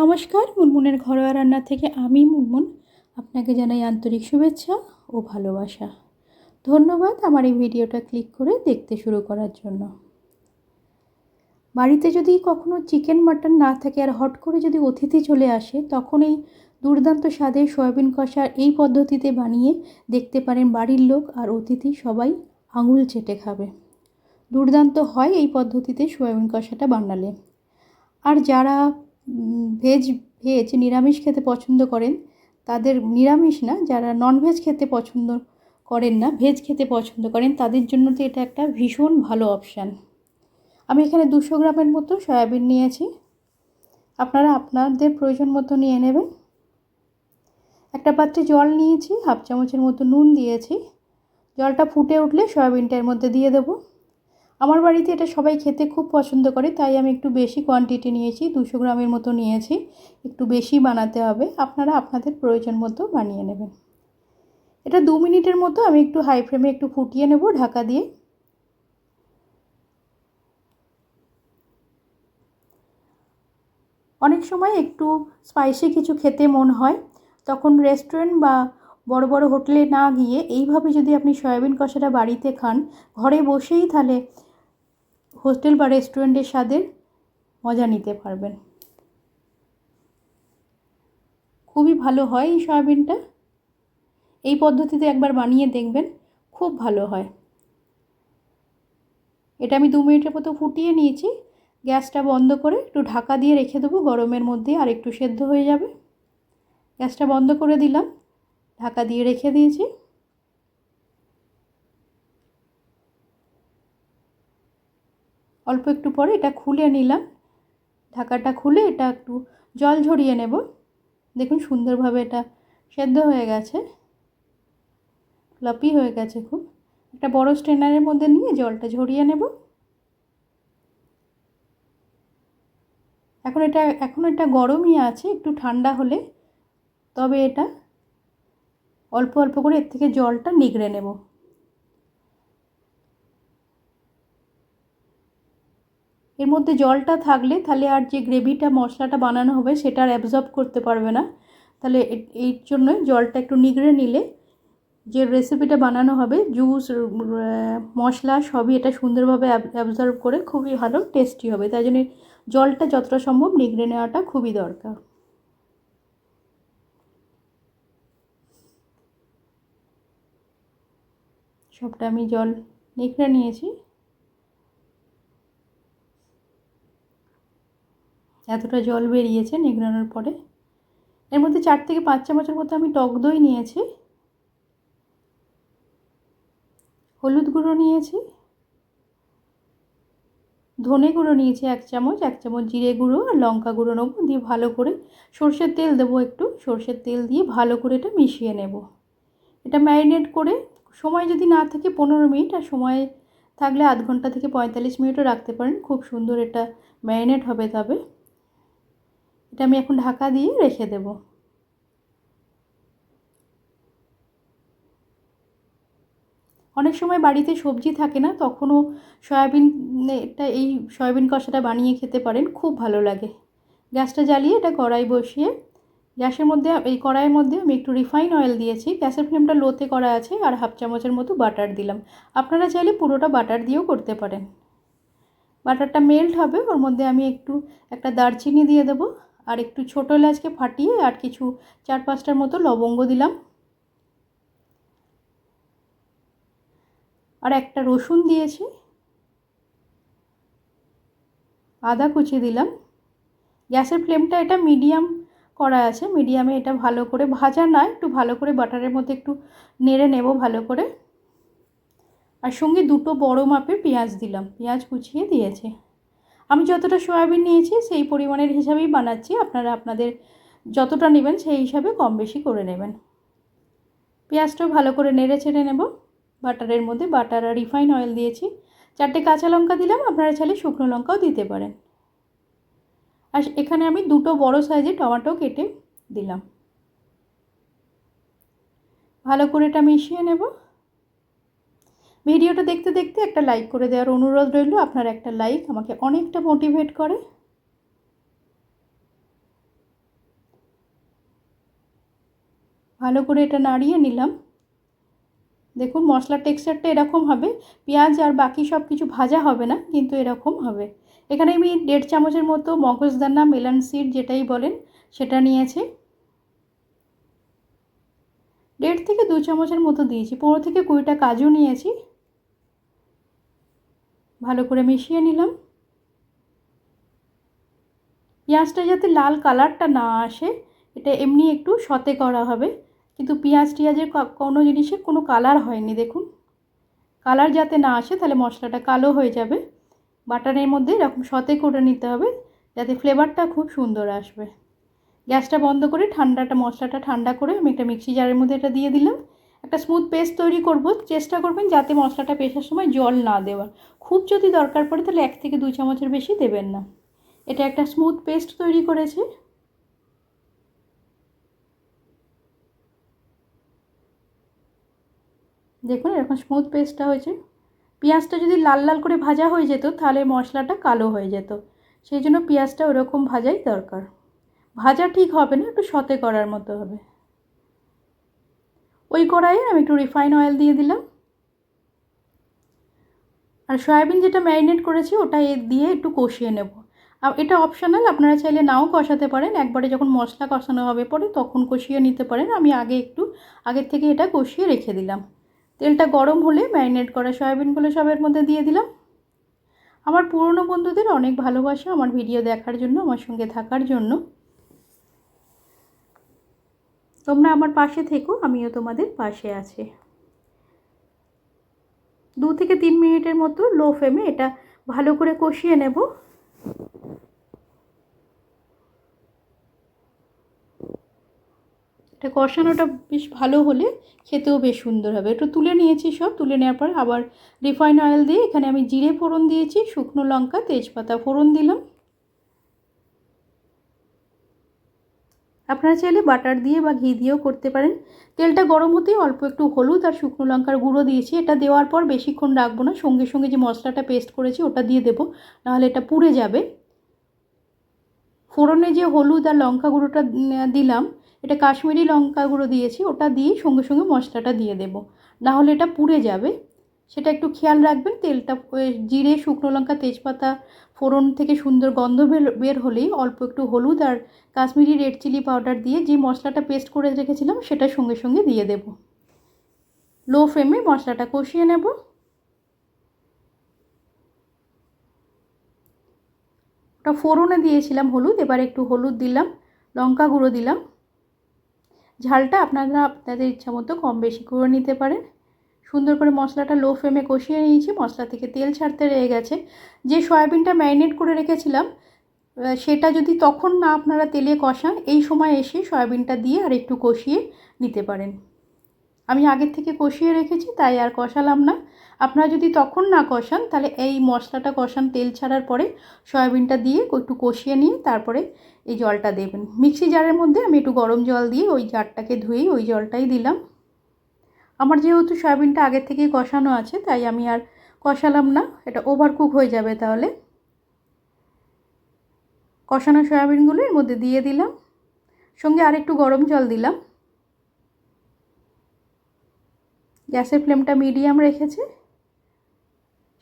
নমস্কার, মুনমুনের ঘরোয়া রান্না থেকে আমি মুনমুন। আপনাকে জানাই আন্তরিক শুভেচ্ছা ও ভালোবাসা। ধন্যবাদ আমার এই ভিডিওটা ক্লিক করে দেখতে শুরু করার জন্য। বাড়িতে যদি কখনো চিকেন মাটন না থাকে আর হট করে যদি অতিথি চলে আসে, তখন এই দুর্দান্ত স্বাদে সয়াবিন কষা এই পদ্ধতিতে বানিয়ে দেখতে পারেন বাড়ির লোক আর অতিথি সবাই আঙুল চেটে খাবে। দুর্দান্ত হয় এই পদ্ধতিতে সয়াবিন কষাটা বানালে। আর যারা ভেজ ভেজ নিরামিষ খেতে পছন্দ করেন। তাদের নিরামিষ না, যারা ননভেজ খেতে পছন্দ করেন না ভেজ খেতে পছন্দ করেন, তাদের জন্য তো এটা একটা ভীষণ ভালো অপশান আমি এখানে দুশো গ্রামের মতো সয়াবিন নিয়েছি। আপনারা আপনাদের প্রয়োজন মতো নিয়ে নেবেন। একটা পাত্রে জল নিয়েছি, হাফ চামচের মতো নুন দিয়েছি। জলটা ফুটে উঠলে সয়াবিনটা এর মধ্যে দিয়ে দেবো। আমার বাড়িতে এটা সবাই খেতে খুব পছন্দ করে, তাই আমি একটু বেশি কোয়ান্টিটি নিয়েছি, দুশো গ্রামের মতো নিয়েছি। একটু বেশি বানাতে হবে, আপনারা আপনাদের প্রয়োজন মতো বানিয়ে নেবেন। এটা দু মিনিটের মতো আমি একটু হাই ফ্লেমে একটু ফুটিয়ে নেব ঢাকা দিয়ে। অনেক সময় একটু স্পাইসি কিছু খেতে মন হয়, তখন রেস্টুরেন্ট বা বড় বড় হোটেলে না গিয়ে এইভাবে যদি আপনি সয়াবিন কষাটা বাড়িতে খান, ঘরে বসেই তাহলে হোটেল বা রেস্টুরেন্টের স্বাদের মজা নিতে পারবেন। খুবই ভালো হয় এই সয়াবিনটা। এই পদ্ধতিতে একবার বানিয়ে দেখবেন, খুব ভালো হয়। এটা আমি দু মিনিটের মতো ফুটিয়ে নিয়েছি। গ্যাসটা বন্ধ করে একটু ঢাকা দিয়ে রেখে দেবো, গরমের মধ্যে আর একটু সেদ্ধ হয়ে যাবে। গ্যাসটা বন্ধ করে দিলাম, ঢাকা দিয়ে রেখে দিয়েছি। অল্প একটু পরে এটা খুলে নিলাম। ঢাকাটা খুলে এটা একটু জল ঝরিয়ে নেব। দেখুন সুন্দরভাবে এটা সেদ্ধ হয়ে গেছে। ফ্লাপি হয়ে গেছে খুব। একটা বড় স্ট্রেনারের মধ্যে নিয়ে জলটা ঝরিয়ে নেব। এখন এটা এখন এটা গরমই আছে, একটু ঠান্ডা হলে। তবে এটা অল্প অল্প করে এর থেকে জলটা নিগড়ে নেব। এর মধ্যে জলটা থাকলে তাহলে আর যে গ্রেভিটা, মশলাটা বানানো হবে সেটা আর অ্যাবজর্ব করতে পারবে না। তাহলে এই জন্যই জলটা একটু নিগড়ে নিলে যে রেসিপিটা বানানো হবে জুস মশলা সবই এটা সুন্দরভাবে অ্যাবজর্ব করে খুবই ভালো টেস্টি হবে। তাই জন্য জলটা যতটা সম্ভব নিগড়ে নেওয়াটা খুবই দরকার। সবটা আমি জল নিকড়ে নিয়েছি। এতটা জল বেরিয়েছে নিগড়ানোর পরে। এর মধ্যে চার থেকে পাঁচ চামচের মতো আমি টক দই নিয়েছি। হলুদ গুঁড়ো নিয়েছি। ধনে গুঁড়ো নিয়েছি এক চামচ এক চামচ জিরে গুঁড়ো আর লঙ্কা গুঁড়ো নেব দিয়ে ভালো করে সর্ষের তেল দেবো একটু। সর্ষের তেল দিয়ে ভালো করে এটা মিশিয়ে নেব। এটা ম্যারিনেট করে সময় যদি না থাকে পনেরো মিনিট আর সময় থাকলে আধ ঘণ্টা থেকে পঁয়তাল্লিশ মিনিটও রাখতে পারেন। খুব সুন্দর এটা ম্যারিনেট হবে তবে। এটা আমি এখন ঢাকা দিয়ে রেখে দেব। অনেক সময় বাড়িতে সবজি থাকে না, তখনও সয়াবিন এটা এই সয়াবিন কষাটা বানিয়ে খেতে পারেন, খুব ভালো লাগে। গ্যাসটা জ্বালিয়ে এটা কড়াই বসিয়ে, গ্যাসের মধ্যে, এই কড়াইয়ের মধ্যে আমি একটু রিফাইন অয়েল দিয়েছি, গ্যাসের ফ্লেমটা লোতে করা আছে, আর হাফ চামচের মতো বাটার দিলাম। আপনারা চাইলে পুরোটা বাটার দিয়েও করতে পারেন। বাটারটা মেল্ট হবে, ওর মধ্যে আমি একটু একটা দারচিনি দিয়ে দেবো। আর একটু ছোটো এলাচকে ফাটিয়ে আর কিছু চার পাঁচটার মতো লবঙ্গ দিলাম। আর একটা রসুন দিয়েছি। আদা কুচি দিলাম। গ্যাসের ফ্লেমটা এটা মিডিয়াম করা আছে। মিডিয়ামে এটা ভালো করে ভাজা না, একটু ভালো করে বাটারের মধ্যে একটু নেড়ে নেব ভালো করে। আর সঙ্গে দুটো বড় মাপে পেঁয়াজ দিলাম। পেঁয়াজ কুচিয়ে দিয়েছে। আমি যতটা সয়াবিন নিয়েছি, সেই পরিমাণের হিসাবেই বানাচ্ছি। আপনারা আপনাদের যতটা নেবেন, সেই হিসাবে কম বেশি করে নেবেন। পেঁয়াজটাও ভালো করে নেড়ে ছেড়ে নেব। বাটারের মধ্যে বাটার আর রিফাইন অয়েল দিয়েছি। চারটে কাঁচা লঙ্কা দিলাম, আপনারা চাইলে শুকনো লঙ্কাও দিতে পারেন। আর এখানে আমি দুটো বড় সাইজের টমেটো কেটে দিলাম। ভালো করে এটা মিশিয়ে নেব। ভিডিওটা দেখতে দেখতে একটা লাইক করে দেওয়ার অনুরোধ রইল। আপনার একটা লাইক আমাকে অনেকটা মোটিভেট করে। ভালো করে এটা নাড়িয়ে নিলাম। দেখুন, মশলার টেক্সচারটা এরকম হবে। পেঁয়াজ আর বাকি সব কিছু ভাজা হবে না, কিন্তু এরকম হবে। এখানে আমি দেড় চামচের মতো মগজদানা, মেলান সিড যেটাই বলেন, সেটা নিয়েছি। দেড় থেকে দু চামচের মতো দিয়েছি। পনেরো থেকে কুড়িটা কাজু নিয়েছি। ভালো করে মিশিয়ে নিলাম। পেঁয়াজটা যাতে লাল কালারটা না আসে, এটা এমনি একটু সতে করা হবে। কিন্তু পেঁয়াজ টিয়াজের কোনো জিনিসে কোনো কালার হয়নি, দেখুন। কালার যাতে না আসে, তাহলে মশলাটা কালো হয়ে যাবে। বাটারের মধ্যে এরকম সতে করে নিতে হবে, যাতে ফ্লেভারটা খুব সুন্দর আসবে। গ্যাসটা বন্ধ করে ঠান্ডাটা, মশলাটা ঠান্ডা করে আমি একটা মিক্সি জারের মধ্যে এটা দিয়ে দিলাম। একটা স্মুথ পেস্ট তৈরি করব, চেষ্টা করবেন যাতে মশলাটা পেশার সময় জল না দেওয়ার। খুব যদি দরকার পড়ে তাহলে এক থেকে দুই চামচের বেশি দেবেন না। এটা একটা স্মুথ পেস্ট তৈরি করেছে। দেখুন এরকম স্মুথ পেস্টটা হয়েছে। পেঁয়াজটা যদি লাল লাল করে ভাজা হয়ে যেত, তাহলে মশলাটা কালো হয়ে যেত। সেই জন্য পেঁয়াজটা ওরকম ভাজাই দরকার। ভাজা ঠিক হবে না, একটু সতে করার মতো হবে। ওই কড়াইয়ে আমি একটু রিফাইন অয়েল দিয়ে দিলাম। আর সয়াবিন যেটা ম্যারিনেট করেছি ওটা এ দিয়ে একটু কষিয়ে নেব। আর এটা অপশনাল, আপনারা চাইলে নাও কষাতে পারেন। একবারে যখন মশলা কষানো হবে পরে তখন কষিয়ে নিতে পারেন। আমি আগে একটু, আগের থেকে এটা কষিয়ে রেখে দিলাম। তেলটা গরম হলে ম্যারিনেট করা সয়াবিনগুলো সবের মধ্যে দিয়ে দিলাম। আমার পুরনো বন্ধুদের অনেক ভালোবাসা আমার ভিডিও দেখার জন্য, আমার সঙ্গে থাকার জন্য। তোমরা আমার পাশে থেকো, আমিও তোমাদের পাশে আছি। দু থেকে তিন মিনিটের মতো লো ফ্লেমে এটা ভালো করে কষিয়ে নেব। এটা কষানোটা বেশ ভালো হলে খেতেও বেশ সুন্দর হবে। একটু তুলে নিয়েছি সব, তুলে নেওয়ার পর আবার রিফাইন অয়েল দিয়ে এখানে আমি জিরে ফোড়ন দিয়েছি, শুকনো লঙ্কা, তেজপাতা ফোড়ন দিলাম। আপনারা চাইলে বাটার দিয়ে বা ঘি দিয়েও করতে পারেন। তেলটা গরম হতেই অল্প একটু হলুদ আর শুকনো লঙ্কার গুঁড়ো দিয়েছি। এটা দেওয়ার পর বেশিক্ষণ রাখব না। সঙ্গে সঙ্গে যে মশলাটা পেস্ট করেছি ওটা দিয়ে দেবো। নাহলে এটা পুড়ে যাবে। ফোড়নে যে হলুদ আর লঙ্কা গুঁড়োটা দিলাম, এটা কাশ্মীরি লঙ্কা গুঁড়ো দিয়েছি, ওটা দিয়ে সঙ্গে সঙ্গে মশলাটা দিয়ে দেবো। নাহলে এটা পুড়ে যাবে। সেটা একটু খেয়াল রাখবেন, তেলটা জিরে, শুকনো লঙ্কা, তেজপাতা ফোড়ন থেকে সুন্দর গন্ধ বের হলেই অল্প একটু হলুদ আর কাশ্মীরি রেড চিলি পাউডার দিয়ে যে মশলাটা পেস্ট করে রেখেছিলাম সেটা সঙ্গে সঙ্গে দিয়ে দেব। লো ফ্লেমে মশলাটা কষিয়ে নেব। ওটা ফোড়নে দিয়েছিলাম হলুদ, এবার একটু হলুদ দিলাম, লঙ্কা গুঁড়ো দিলাম। ঝালটা আপনারা আপনাদের ইচ্ছা মতো কম বেশি করে নিতে পারেন। সুন্দর করে মশলাটা লো ফ্লেমে কষিয়ে নিয়েছি। মশলা থেকে তেল ছাড়তে রয়ে গেছে। যে সয়াবিনটা ম্যারিনেট করে রেখেছিলাম সেটা যদি তখন না আপনারা তেলে কষান, এই সময় এসে সয়াবিনটা দিয়ে আর একটু কষিয়ে নিতে পারেন। আমি আগের থেকে কষিয়ে রেখেছি, তাই আর কষালাম না। আপনারা যদি তখন না কষান, তাহলে এই মশলাটা কষান তেল ছাড়ার পরে সয়াবিনটা দিয়ে একটু কষিয়ে নিয়ে তারপরে এই জলটা দেবেন। মিক্সি জারের মধ্যে আমি একটু গরম জল দিয়ে ওই জারটাকে ধুয়েই ওই জলটাই দিলাম। আমার যেহেতু সয়াবিনটা আগের থেকেই কষানো আছে, তাই আমি আর কষালাম না। এটা ওভার কুক হয়ে যাবে তাহলে। কষানো সয়াবিনগুলো এর মধ্যে দিয়ে দিলাম। সঙ্গে আর একটু গরম জল দিলাম। গ্যাসের ফ্লেমটা মিডিয়াম রেখেছে।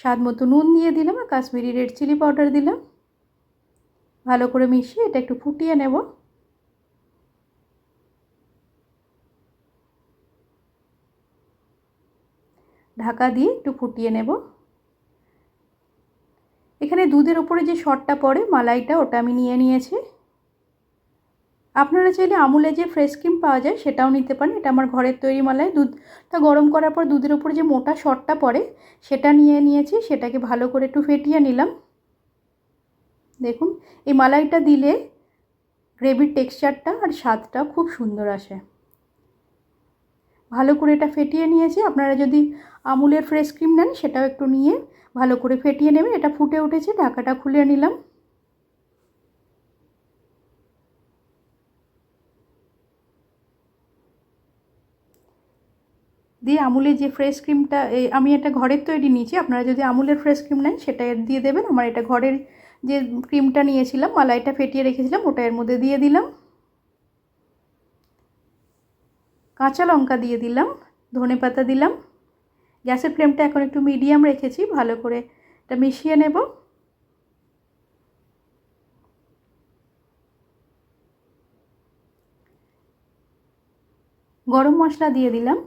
স্বাদ মতো নুন দিয়ে দিলাম আর কাশ্মীরি রেড চিলি পাউডার দিলাম। ভালো করে মিশিয়ে এটা একটু ফুটিয়ে নেব। ঢাকা দিয়ে একটু ফুটিয়ে নেব। এখানে দুধের ওপরে যে শটটা পড়ে, মালাইটা, ওটা আমি নিয়ে নিয়েছি। আপনারা চাইলে আমুলে যে ফ্রেশ ক্রিম পাওয়া যায়, সেটাও নিতে পারেন। এটা আমার ঘরের তৈরি মালাই। দুধটা গরম করার পর দুধের ওপরে যে মোটা শটটা পড়ে, সেটা নিয়ে নিয়েছি। সেটাকে ভালো করে একটু ফেটিয়ে নিলাম। দেখুন, এই মালাইটা দিলে গ্রেভির টেক্সচারটা আর স্বাদটা খুব সুন্দর আসে। ভালো করে এটা ফেটিয়ে নিয়েছি। আপনারা যদি আমুলের ফ্রেশ ক্রিম নেন, সেটাও একটু নিয়ে ভালো করে ফেটিয়ে নেবেন। এটা ফুটে উঠেছে, ঢাকাটা খুলে নিলাম। দিয়ে আমুলের যে ফ্রেশ ক্রিমটা আমি এটা ঘরের তৈরি নিয়েছি। আপনারা যদি আমুলের ফ্রেশ ক্রিম নেন, সেটা দিয়ে দেবেন। আমার এটা ঘরের যে ক্রিমটা নিয়েছিলাম, মালাইটা ফেটিয়ে রেখেছিলাম, ওটা এর মধ্যে দিয়ে দিলাম। কাঁচা লঙ্কা দিয়ে দিলাম, ধনে পাতা দিলাম। গ্যাসের ফ্লেমটা এখন একটু মিডিয়াম রেখেছি, ভালো করে এটা মিশিয়ে নেব। গরম মশলা দিয়ে দিলাম।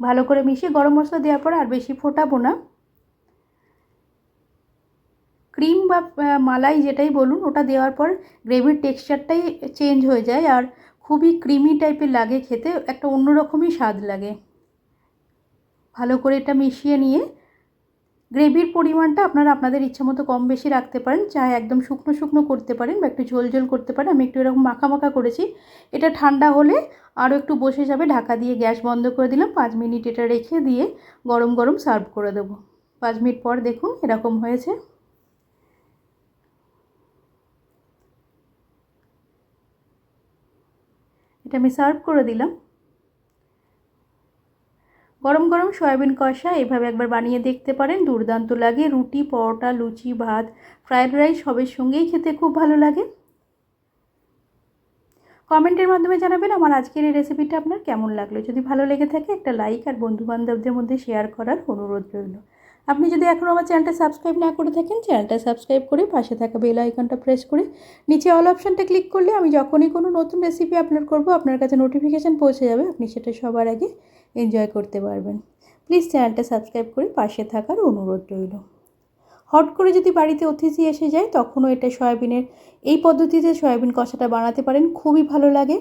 ভালো করে মিশিয়ে গরম মশলা দেওয়ার পর আর বেশি ফোটাবো না। ক্রিম বা মালাই যেটাই বলুন, ওটা দেওয়ার পর গ্রেভির টেক্সচারটাই চেঞ্জ হয়ে যায়। আর খুবই ক্রিমি টাইপের লাগে খেতে, একটা অন্যরকমই স্বাদ লাগে। ভালো করে এটা মিশিয়ে নিয়ে গ্রেভির পরিমাণটা আপনারা আপনাদের ইচ্ছা মতো কম বেশি রাখতে পারেন চাहे একদম শুকনো শুকনো করতে পারেন বা একটু ঝোল ঝোল করতে পারেন। আমি একটু এরকম মাখা মাখা করেছি। এটা ঠান্ডা হলে আরও একটু বসে যাবে, ঢাকা দিয়ে গ্যাস বন্ধ করে দিলাম। পাঁচ মিনিট এটা রেখে দিয়ে গরম গরম সার্ভ করে দেবো। পাঁচ মিনিট পর দেখুন এরকম হয়েছে। এটা আমি সার্ভ করে দিলাম। গরম গরম সয়াবিন কষা, এভাবে একবার বানিয়ে দেখতে পারেন। দুর্দান্ত লাগে। রুটি, পরোটা, লুচি, ভাত, ফ্রায়েড রাইস সবের সঙ্গেই খেতে খুব ভালো লাগে। কমেন্টের মাধ্যমে জানাবেন আমার আজকের এই রেসিপিটা আপনার কেমন লাগল। যদি ভালো লেগে থাকে একটা লাইক আর বন্ধুবান্ধবদের মধ্যে শেয়ার করার অনুরোধ রইল। আপনি যদি এখনও আমার চ্যানেলটা সাবস্ক্রাইব না করে থাকেন, চ্যানেলটা সাবস্ক্রাইব করে পাশে থাকা বেল আইকনটা প্রেস করে নিচে অল অপশানটা ক্লিক করলে আমি যখনই কোনো নতুন রেসিপি আপলোড করব, আপনার কাছে নোটিফিকেশান পৌঁছে যাবে। আপনি সেটা সবার আগে এনজয় করতে পারবেন। প্লিজ চ্যানেলটা সাবস্ক্রাইব করে পাশে থাকার অনুরোধ রইল। হট করে যদি বাড়িতে অতিথি এসে যায়, তখনও এটা সয়াবিনের, এই পদ্ধতিতে সয়াবিন কষাটা বানাতে পারেন, খুবই ভালো লাগে।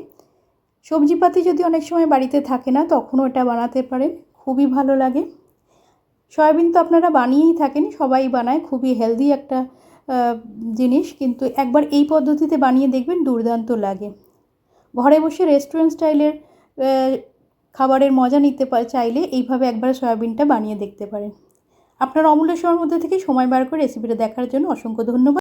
সবজিপাতি যদি অনেক সময় বাড়িতে থাকে না, তখনও এটা বানাতে পারেন, খুবই ভালো লাগে। সয়াবিন তো আপনারা বানিয়েই থাকেন, সবাই বানায়, খুবই হেলদি একটা জিনিস। কিন্তু একবার এই পদ্ধতিতে বানিয়ে দেখবেন দুর্দান্ত লাগে। ঘরে বসে রেস্টুরেন্ট স্টাইলের খাবারের মজা নিতে চাইলে এইভাবে একবার সয়াবিনটা বানিয়ে দেখতে পারেন। আপনার অমূল্য সময়ের মধ্যে থেকে সময় বার করে রেসিপিটা দেখার জন্য অসংখ্য ধন্যবাদ।